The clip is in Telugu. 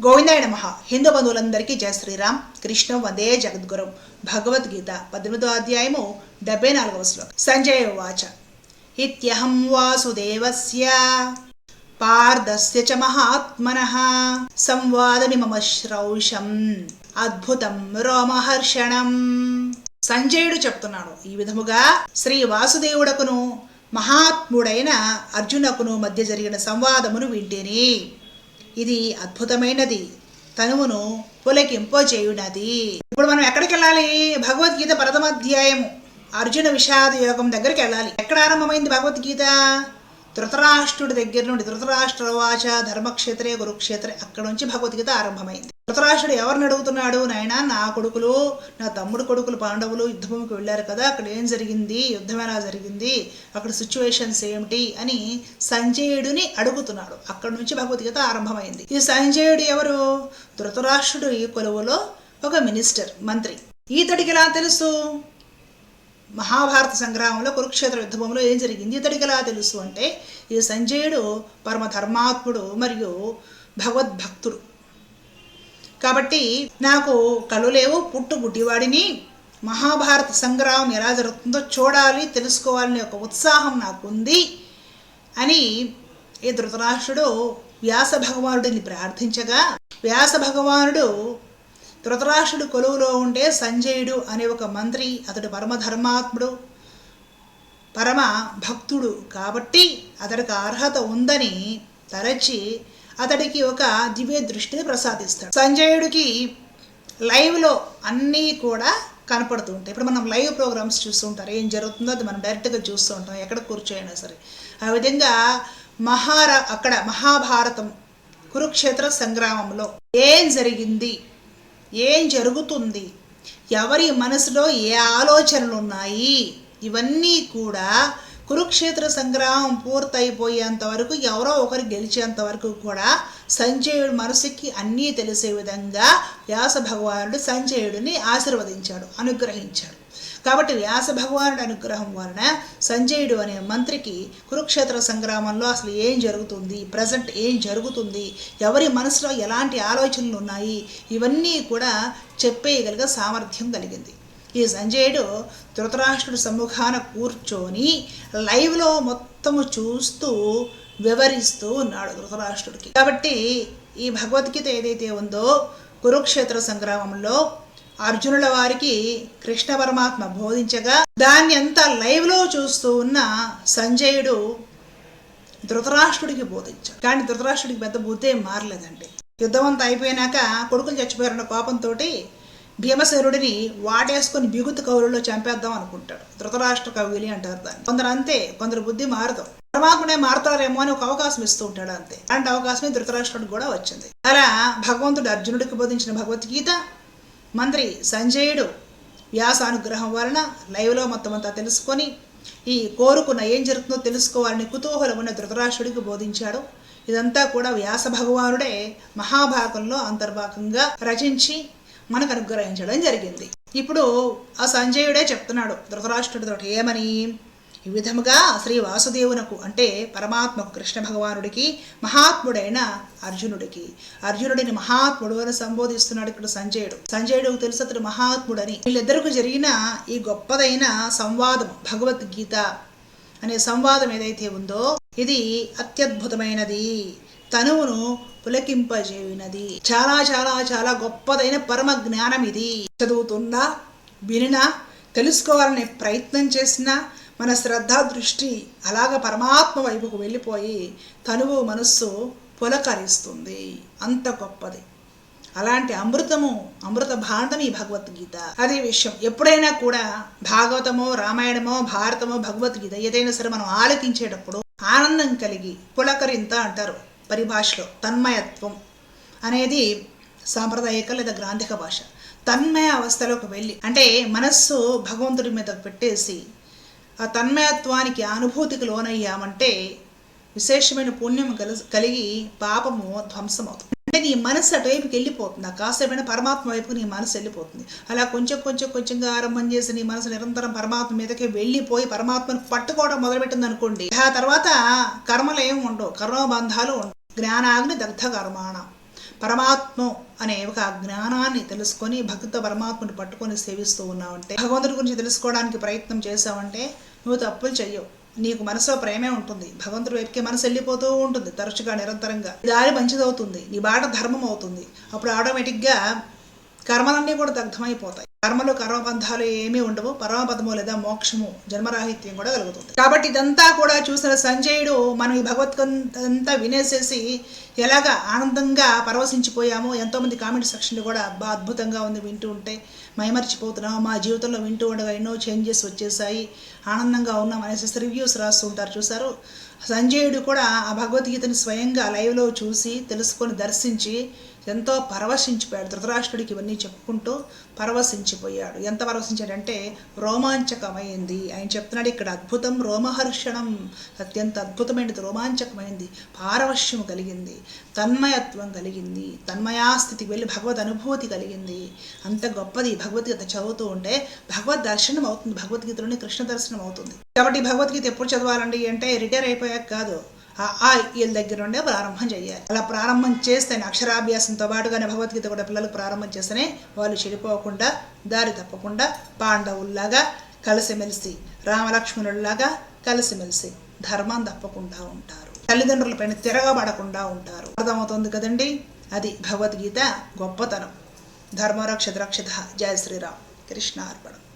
గోవిందాయ నమ. హిందూ బంధువులందరికీ జయ శ్రీరామ్. కృష్ణ వందే జగద్గురం. భగవద్గీత పద్దెనిమిదో అధ్యాయము డెబ్బై నాలుగవ శ్లోకం. సంజయ వాచ ఇత్యహం వాసుదేవస్య పార్దస్య చ మహాత్మనః. సంవాదమిమమ శ్రౌషం అద్భుతం రోమహర్షణం. సంజయుడు చెప్తున్నాడు ఈ విధముగా శ్రీ వాసుదేవుడకును మహాత్ముడైన అర్జునకును మధ్య జరిగిన సంవాదమును వింటేనే ఇది అద్భుతమైనది. తనువును పులకింపజేయునది. ఇప్పుడు మనం ఎక్కడికి వెళ్ళాలి భగవద్గీత ప్రథమాధ్యాయము. అర్జున విషాద యోగం దగ్గరికి వెళ్ళాలి ఎక్కడ ఆరంభమైంది భగవద్గీత? ధృతరాష్ట్రుడి దగ్గర నుండి ధృతరాష్ట్ర వాచ ధర్మక్షేత్రే కురుక్షేత్రే అక్కడ నుంచి భగవద్గీత ఆరంభమైంది. ధృతరాష్ట్రుడు ఎవరిని అడుగుతున్నాడు? నాయన నా కొడుకులు నా తమ్ముడు కొడుకులు పాండవులు యుద్ధభూమికి వెళ్ళారు కదా అక్కడ ఏం జరిగింది? యుద్ధం ఎలా జరిగింది? అక్కడ సిచ్యువేషన్స్ ఏమిటి? అని సంజయుడిని అడుగుతున్నాడు. అక్కడ నుంచి భగవద్గీత ఆరంభమైంది. ఈ సంజయుడు ఎవరు? ధృతరాష్ట్రుడు ఈ కొలువులో ఒక మినిస్టర్ మంత్రి. ఈతడికి ఎలా తెలుసు? మహాభారత సంగ్రామంలో కురుక్షేత్ర యుద్ధభూమిలో ఏం జరిగింది? ఇతడికి ఎలా తెలుసు అంటే ఈ సంజయుడు పరమ ధర్మాత్ముడు మరియు భగవద్భక్తుడు. కాబట్టి నాకు కళ్ళు లేవు పుట్టు గుడ్డివాడిని. మహాభారత సంగ్రామం ఎలా జరుగుతుందో చూడాలి తెలుసుకోవాలనే ఒక ఉత్సాహం నాకుంది అని ఈ ధృతరాష్ట్రుడు వ్యాస భగవానుడిని ప్రార్థించగా వ్యాస భగవానుడు ధృతరాష్ట్రుడు కొలువులో ఉండే సంజయుడు అనే ఒక మంత్రి అతడు పరమధర్మాత్ముడు పరమ భక్తుడు కాబట్టి అతడికి అర్హత ఉందని తరచి అతడికి ఒక దివ్య దృష్టిని ప్రసాదిస్తాడు. సంజయుడికి లైవ్లో అన్నీ కూడా కనపడుతూ ఉంటాయి. ఇప్పుడు మనం లైవ్ ప్రోగ్రామ్స్ చూస్తూ ఉంటారు ఏం జరుగుతుందో అది మనం డైరెక్ట్గా చూస్తూ ఉంటాం. ఎక్కడ కూర్చోయినా సరే. ఆ విధంగా మహారా అక్కడ మహాభారతం కురుక్షేత్ర సంగ్రామంలో ఏం జరిగింది? ఏం జరుగుతుంది? ఎవరి మనసులో ఏ ఆలోచనలు ఉన్నాయి ఇవన్నీ కూడా కురుక్షేత్ర సంగ్రామం పూర్తయిపోయేంత వరకు ఎవరో ఒకరు గెలిచేంత వరకు కూడా సంజయుడు మనసుకి అన్నీ తెలిసే విధంగా వ్యాస భగవానుడు సంజయుడిని ఆశీర్వదించాడు అనుగ్రహించాడు. కాబట్టి వ్యాస భగవానుడి అనుగ్రహం వలన సంజయుడు అనే మంత్రికి కురుక్షేత్ర సంగ్రామంలో అసలు ఏం జరుగుతుంది ప్రజెంట్ ఏం జరుగుతుంది ఎవరి మనసులో ఎలాంటి ఆలోచనలు ఉన్నాయి ఇవన్నీ కూడా చెప్పేయగలిగే సామర్థ్యం కలిగింది. ఈ సంజయుడు ధృతరాష్ట్రుడు సమ్ముఖాన కూర్చొని లైవ్లో మొత్తము చూస్తూ వివరిస్తూ ఉన్నాడు ధృతరాష్ట్రుడికి. కాబట్టి ఈ భగవద్గీత ఏదైతే ఉందో కురుక్షేత్ర సంగ్రామంలో అర్జునుల వారికి కృష్ణ పరమాత్మ బోధించగా దాన్ని అంతా లైవ్లో చూస్తూ ఉన్న సంజయుడు ధృతరాష్ట్రుడికి బోధించాడు. కానీ ధృతరాష్ట్రుడికి పెద్ద బుద్ధి ఏం మారలేదండి. యుద్ధం అంతా అయిపోయినాక కొడుకులు చచ్చిపోయారన్న కోపంతో భీమసేనుడిని వాటేసుకొని బిగుతు కౌరుల్లో చంపేద్దాం అనుకుంటాడు. ధృతరాష్ట్ర కవిలి అంటారు దాన్ని. కొందరు అంతే కొందరు బుద్ధి మారదు. పరమాత్ముడే మారుతారేమో అని ఒక అవకాశం ఇస్తూ ఉంటాడు అంతే. అలాంటి అవకాశమే ధృతరాష్ట్రుడికి కూడా వచ్చింది. అలా భగవంతుడు అర్జునుడికి బోధించిన భగవద్గీత మంత్రి సంజయుడు వ్యాసానుగ్రహం వలన లైవ్లో మొత్తం అంతా తెలుసుకొని ఈ కోరుకున్న ఏం జరుగుతుందో తెలుసుకోవాలని కుతూహలం ఉన్న ధృతరాష్ట్రుడికి బోధించాడు. ఇదంతా కూడా వ్యాస భగవానుడే మహాభారతంలో అంతర్భాగంగా రచించి మనకు అనుగ్రహించడం జరిగింది. ఇప్పుడు ఆ సంజయుడే చెప్తున్నాడు ధృతరాష్ట్రుడితో ఏమని? ఈ విధముగా శ్రీ వాసుదేవునకు అంటే పరమాత్మకు కృష్ణ భగవానుడికి మహాత్ముడైన అర్జునుడికి అర్జునుడిని మహాత్ముడు అని సంబోధిస్తున్నాడు ఇక్కడ సంజయుడు. సంజయుడు తెలుసు అతడు మహాత్ముడని. వీళ్ళిద్దరికి జరిగిన ఈ గొప్పదైన సంవాదం భగవద్గీత అనే సంవాదం ఏదైతే ఉందో ఇది అత్యద్భుతమైనది. తనువును పులకింపజేయునది. చాలా చాలా చాలా గొప్పదైన పరమ జ్ఞానం ఇది. చదువుతున్నా వినినా తెలుసుకోవాలనే ప్రయత్నం చేసినా మన శ్రద్ధ దృష్టి అలాగ పరమాత్మ వైపుకు వెళ్ళిపోయి తనువు మనస్సు పులకరిస్తుంది. అంత గొప్పది. అలాంటి అమృతము అమృత భాండం ఈ భగవద్గీత. అదే విషయం. ఎప్పుడైనా కూడా భాగవతమో రామాయణమో భారతమో భగవద్గీత ఏదైనా సరే మనం ఆలకించేటప్పుడు ఆనందం కలిగి పులకరింత అంటారు. పరిభాషలో తన్మయత్వం అనేది సాంప్రదాయక లేదా గ్రాంధిక భాష. తన్మయ అవస్థలోకి వెళ్ళి అంటే మనస్సు భగవంతుడి మీద పెట్టేసి ఆ తన్మయత్వానికి అనుభూతికి లోనయ్యామంటే విశేషమైన పుణ్యం కలి కలిగి పాపము ధ్వంసమవుతుంది. అంటే నీ మనసు అటువైపుకి వెళ్ళిపోతుంది. ఆ కాసేపైనా పరమాత్మ వైపుకి నీ మనసు వెళ్ళిపోతుంది. అలా కొంచెం కొంచెం కొంచెంగా ఆరంభం చేసి నీ మనసు నిరంతరం పరమాత్మ మీదకి వెళ్ళిపోయి పరమాత్మను పట్టుకోవడం మొదలుపెట్టింది అనుకోండి ఆ తర్వాత కర్మలు ఏమి ఉండవు కర్మబంధాలు ఉండవు. జ్ఞానాగ్ని దగ్ధకర్మాణ. పరమాత్మ అనే ఒక జ్ఞానాన్ని తెలుసుకొని భక్తితో పరమాత్మను పట్టుకొని సేవిస్తూ ఉన్నావంటే భగవంతుడి గురించి తెలుసుకోవడానికి ప్రయత్నం చేసావంటే నువ్వు తప్పులు చెయ్యవు. నీకు మనసులో ప్రేమే ఉంటుంది. భగవంతుడి వైపుకి మనసు వెళ్ళిపోతూ ఉంటుంది తరచుగా నిరంతరంగా. దారి మంచిదవుతుంది. నీ బాట ధర్మం అవుతుంది అప్పుడు ఆటోమేటిక్గా కర్మలన్నీ కూడా దగ్ధమైపోతాయి. కర్మలు కర్మబంధాలు ఏమీ ఉండవు పరమపదము లేదా మోక్షము జన్మరాహిత్యం కూడా కలుగుతుంది. కాబట్టి ఇదంతా కూడా చూసిన సంజయుడు మనం ఈ భగవద్గంతా వినేసేసి ఎలాగ ఆనందంగా పరవశించిపోయామో ఎంతోమంది కామెంట్ సెక్షన్లు కూడా అబ్బా అద్భుతంగా ఉంది వింటూ ఉంటే మైమర్చిపోతున్నాం మా జీవితంలో వింటూ ఉండగా ఎన్నో చేంజెస్ వచ్చేసాయి ఆనందంగా ఉన్నాం అనేసి రివ్యూస్ రాస్తూ ఉంటారు. చూసారు సంజయుడు కూడా ఆ భగవద్గీతని స్వయంగా లైవ్లో చూసి తెలుసుకొని దర్శించి ఎంతో పరవశించిపోయాడు. ధృతరాష్ట్రుడికి ఇవన్నీ చెప్పుకుంటూ పరవశించిపోయాడు. ఎంత పరవశించాడంటే రోమాంచకమైంది. ఆయన చెప్తున్నాడు ఇక్కడ అద్భుతం రోమహర్షణం. అత్యంత అద్భుతమైనది రోమాంచకమైంది పారవశ్యము కలిగింది తన్మయత్వం కలిగింది తన్మయాస్థితికి వెళ్ళి భగవద్ అనుభూతి కలిగింది. అంత గొప్పది భగవద్గీత చదువుతూ ఉంటే భగవద్ దర్శనం అవుతుంది భగవద్గీతలోని కృష్ణ దర్శనం అవుతుంది కాబట్టి భగవద్గీత ఎప్పుడు చదవాలండి అంటే రిటైర్ అయిపోయాక కాదు. ఆ ఆ వీళ్ళ దగ్గర నుండే ప్రారంభం చేయాలి అలా ప్రారంభం చేస్తే అక్షరాభ్యాసంతో పాటుగానే భగవద్గీత కూడా పిల్లలకు ప్రారంభం చేస్తేనే వాళ్ళు చెడిపోకుండా దారి తప్పకుండా పాండవుల్లాగా కలిసిమెలిసి రామలక్ష్మణుల్లాగా కలిసిమెలిసి ధర్మం తప్పకుండా ఉంటారు. తల్లిదండ్రుల పైన తిరగబడకుండా ఉంటారు. అర్థమవుతుంది కదండి? అది భగవద్గీత గొప్పతనం. ధర్మరక్ష రక్షత జయ శ్రీరామ్. కృష్ణ అర్పణం